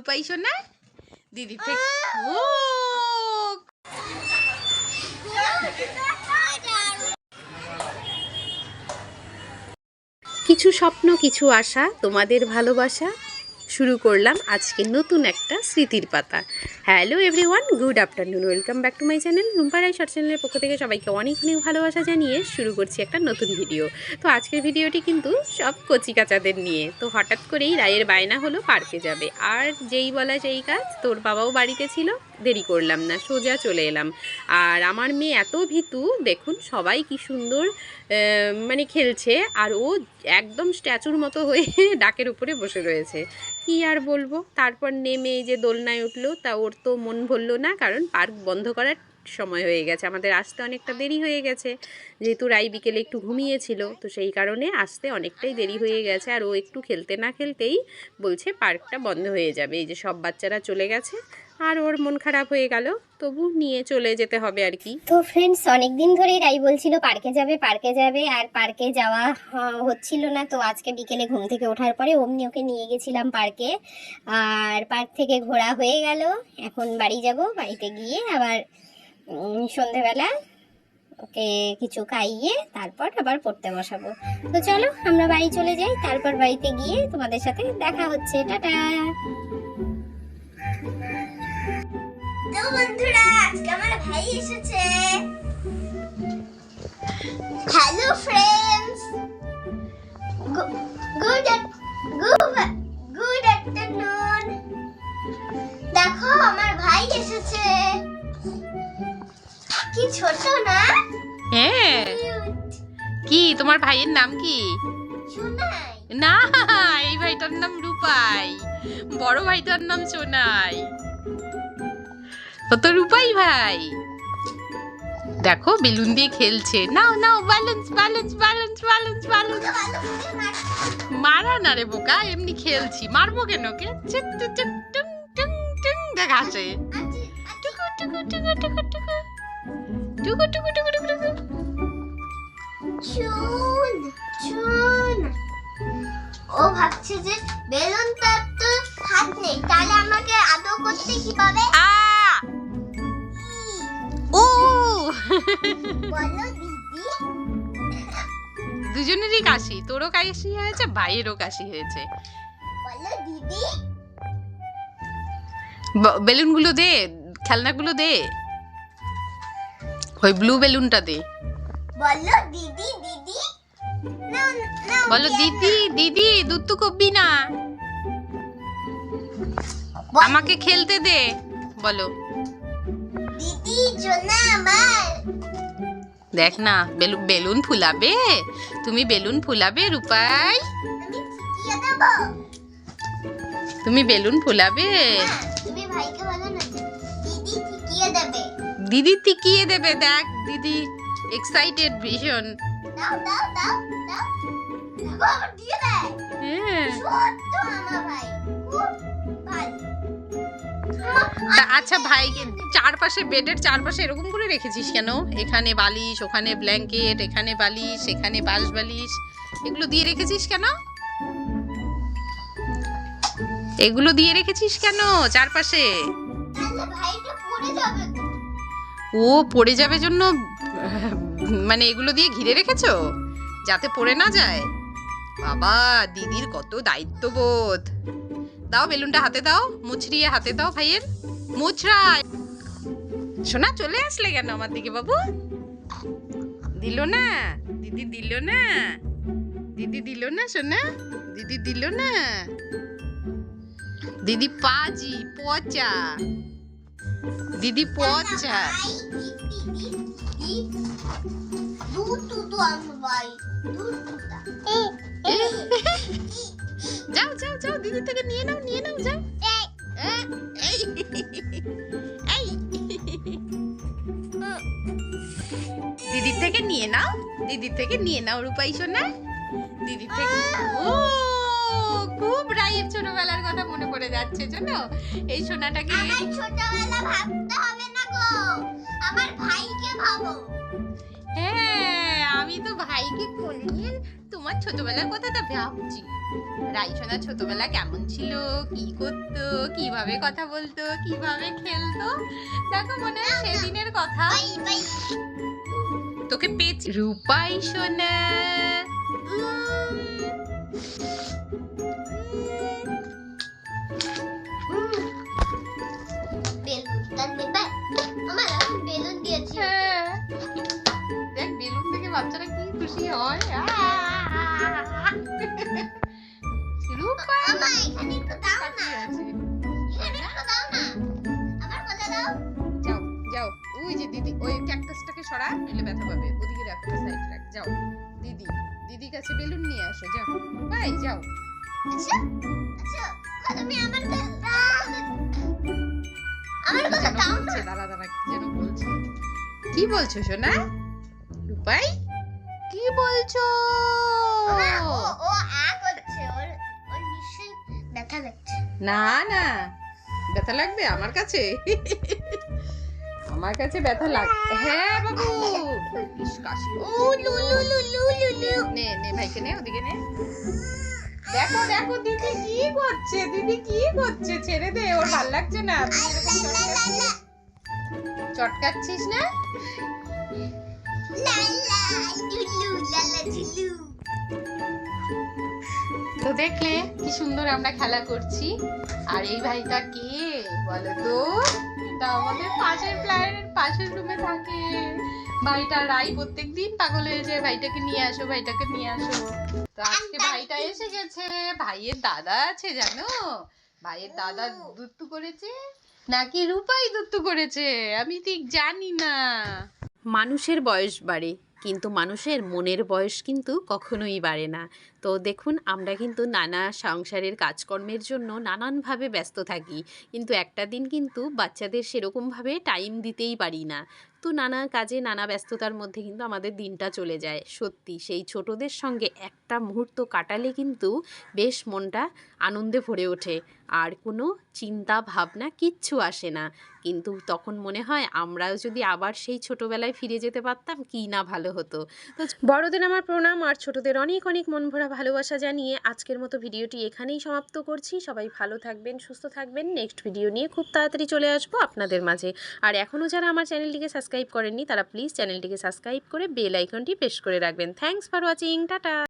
রূপাই না দিদি থেকে ও কিছু স্বপ্ন কিছু আশা তোমাদের ভালোবাসা। শুরু করলাম আজকে নতুন একটা স্মৃতির পাতা। Hello everyone good afternoon welcome back to my channel Rumpa Roy short চ্যানেলের পক্ষ থেকে সবাইকে অনেক অনেক ভালোবাসা জানিয়ে শুরু করছি একটা নতুন ভিডিও তো আজকের ভিডিওটি কিন্তু সব কচিকাচাদের নিয়ে। তো হঠাৎ করেই রায়ের বায়না হলো, পার্কে যাবে। আর যেই বলা সেই কাজ, তোর বাবাও বাড়িতে ছিল দেরি করলাম না, সোজা চলে এলাম। আর আমার মেয়ে এত ভীতু, দেখুন সবাই কি সুন্দর মানে খেলছে, আর ও একদম স্ট্যাচুর মতো হয়ে ডাকের উপরে বসে রয়েছে। কি আর বলব? তারপর নেমে যে দোলনায় উঠল, তা ওর তো মন ভরলো না, কারণ পার্ক বন্ধ করার সময় হয়ে গেছে। আমাদের আসতে অনেকটা দেরি হয়ে গেছে। যেহেতু রাই বিকেলে একটু ঘুমিয়েছিল তো সেই কারণে আসতে অনেকটাই দেরি হয়ে গেছে। আর ও একটু খেলতে না খেলতেই বলছে পার্কটা বন্ধ হয়ে যাবে। এই যে সব বাচ্চারা চলে গেছে আর ওর মন খারাপ হয়ে গেল। তবু নিয়ে চলে যেতে হবে আর কি। তো ফ্রেন্ডস অনেক দিন ধরেই রাই বলছিল পার্কে যাবে পার্কে যাবে আর পার্কে যাওয়া আহ, হচ্ছিল না। তো আজকে বিকেলে ঘুম থেকে ওঠার পরে অমনি ওকে নিয়ে গেছিলাম পার্কে। আর পার্ক থেকে ঘোরা হয়ে গেল। এখন বাড়ি যাব বাড়িতে গিয়ে আবার সন্ধেবেলা ওকে কিছু খাইয়ে তারপর আবার পড়তে বসাবো। তো চলো, আমরা বাড়ি চলে যাই, তারপর বাড়িতে গিয়ে তোমাদের সাথে দেখা হচ্ছে। টাটা! তো বন্ধুরা, আজকে আমার ভাই এসেছে। হ্যালো ফ্রেন্ডস গুড কি ছোট না? হ্যাঁ। কি তোমার ভাইয়ের নাম কি? না এই ভাইটার নাম রূপাই। বড় ভাইটার নাম সোনাই। ও তো রূপাই ভাই? দেখো বেলুন দিয়ে খেলছে। নাও নাও balance balance balance balance balance মারা। না রে বোকা এমনি খেলছি। মারবো কেন? কে? চিট চিট টুং টুং টুং দেখ আসে টুকু টুকু টুকু টুকু টুকু। টুকু টুকু টুকু টুকু টুকু। চুন চুন। ও ভাবছে যে বেলুনটার তো হাত নেই তাহলে আমাকে করতে কীভাবে আ! ও বলো দিদি। দুজনেরই কাশি তোরও কাশি হয়েছে ভাইয়েরও কাশি হয়েছে। বলো দিদি। ব- বেলুনগুলো দে খেলনাগুলো দে। ওই ব্লু বেলুনটা দে। বলো দিদি দিদি। বলো দিদি দিদি দুধ তো কবি না। আমাকে খেলতে দে বলো। দিদি জন্য আমার। দেখ না বেলুন বেলুন ফুলাবে। তুমি বেলুন ফুলাবে রূপাই। তুমি বেলুন ফুলাবে। দিদি তিকিয়ে দেবে দেখ দিদি। এক্সাইটেড ভীষণ। হ্যাঁ। ভাই। আচ্ছা ভাইকে চারপাশে বেডের চারপাশে এরকম করে রেখেছিস কেন? এখানে বালিশ ওখানে ব্ল্যাঙ্কেট এখানে বালিশ এখানে বাস বালিশ। এগুলো দিয়ে রেখেছিস কেন? এগুলো দিয়ে রেখেছিস কেন চারপাশে? ভাইটা পড়ে যাবে ও পড়ে যাবে জন্য মানে এগুলো দিয়ে ঘিরে রেখেছো? যাতে পড়ে না যায়। বাবা, দিদির কত দায়িত্ববোধ। দাও বেলুনটা হাতে দাও, মুচড়িয়ে হাতে দাও ভাইয়ের। মুচড়ায় শোনা চলে আসলে কেন আমার দিকে বাবু? দিল না। দিদি দিল না। দিদি দিল না, সোনা? দিদি দিল না। দিদি পাজি, পচা। দিদি পথ যাও যাও যাও দিদি থেকে নিয়ে নাও নিয়ে নাও যাও। দিদি থেকে নিয়ে নাও দিদি থেকে নিয়ে নাও রূপাই সোনা। দিদি থেকে ও। খুব রায়ের ছোটবেলার কথা মনে পড়ে যাচ্ছে জানো? এই সোনাটাকে আমার ছোটবেলা ভাবতে হবে না গো। আমার ভাইকে ভাবো। হ্যাঁ আমি তো ভাইকে কোলে তোমার ছোটবেলার কথাটা ভাবছি। রাইসোনা ছোটবেলা কেমন ছিল কি করতো কীভাবে কথা বলতো কীভাবে খেলতো? দেখো মনে হয় সেদিনের কথা। তোকে পেয়েছি। রূপাই সোনা। বাচ্চারা কি খুশি হয় যাও যাও ওই যে দিদি ওই ক্যাকটাসটাকে সরা নইলে ব্যথা পাবে ওদিকে রাখো সাইড রাখ যাও দিদি দিদি কাছে বেলুন নিয়ে আসো যাও। ভাই যাও। আচ্ছা আচ্ছা তুমি আমার আমার কথা দাও না। বলছে দাঁড়া দাঁড়া কি যেন বলছে। কি বলছো সোনা? রূপাই? কি বলছো? ও ও আ করছে ওর ওর নিশ্চয়ই ব্যথা লাগছে। না না ব্যথা লাগবে আমার কাছে। আমার কাছে ব্যথা লাগ হ্যাঁ বাবু। ও লু লু লু লু লু লু। নে নে ভাইকে নে ওদিকে নে। দেখো দেখো দিদি কি করছে দিদি কি করছে? ছেড়ে দে ওর ভালো লাগছে না। তুই এরকম চটকাচ্ছিস চটকাচ্ছিস না? লা লা জুলু লা লা জুলু তো দেখলে কি সুন্দর আমরা খেলা করছি। আর এই ভাইটা কে? বলো তো। এটা আমাদের পাশের ফ্ল্যাটের পাশের রুমে থাকে। ভাইটা রাই প্রত্যেকদিন পাগল হয়ে যায় ভাইটাকে নিয়ে আসো, ভাইটাকে নিয়ে আসো। তো আজকে ভাইটা এসে গেছে। ভাইয়ের দাদা আছে, জানো? ভাইয়ের দাদা দুত্তু করেছে, নাকি রূপাই দুত্তু করেছে? আমি ঠিক জানি না। মানুষের বয়স বাড়ে। কিন্তু মানুষের মনের বয়স কিন্তু কখনোই বাড়ে না। তো দেখুন, আমরা কিন্তু নানা সংসারের কাজকর্মের জন্য নানানভাবে ব্যস্ত থাকি। কিন্তু একটা দিন কিন্তু বাচ্চাদের সেরকমভাবে টাইম দিতেই পারি না। তো নানা কাজে নানা ব্যস্ততার মধ্যে কিন্তু আমাদের দিনটা চলে যায়। সত্যি, সেই ছোটদের সঙ্গে একটা মুহূর্ত কাটালে কিন্তু বেশ মনটা আনন্দে ভরে ওঠে। আর কোনো চিন্তা ভাবনা কিচ্ছু আসে না। কিন্তু তখন মনে হয় আমরাও যদি আবার সেই ছোটবেলায় ফিরে যেতে পারতাম, কি না ভালো হতো। তো বড়দের আমার প্রণাম আর ছোটদের অনেক অনেক মন ভরা ভালোবাসা জানিয়ে আজকের মতো ভিডিওটি এখানেই সমাপ্ত করছি। সবাই ভালো থাকবেন, সুস্থ থাকবেন। নেক্সট ভিডিও নিয়ে খুব তাড়াতাড়ি চলে আসব আপনাদের মাঝে। আর এখনও যারা আমার চ্যানেলটিকে সাবস্ক্রাইব করেননি, তারা প্লিজ চ্যানেলটিকে সাবস্ক্রাইব করে বেল আইকনটি প্রেস করে রাখবেন। Thanks for watching tata!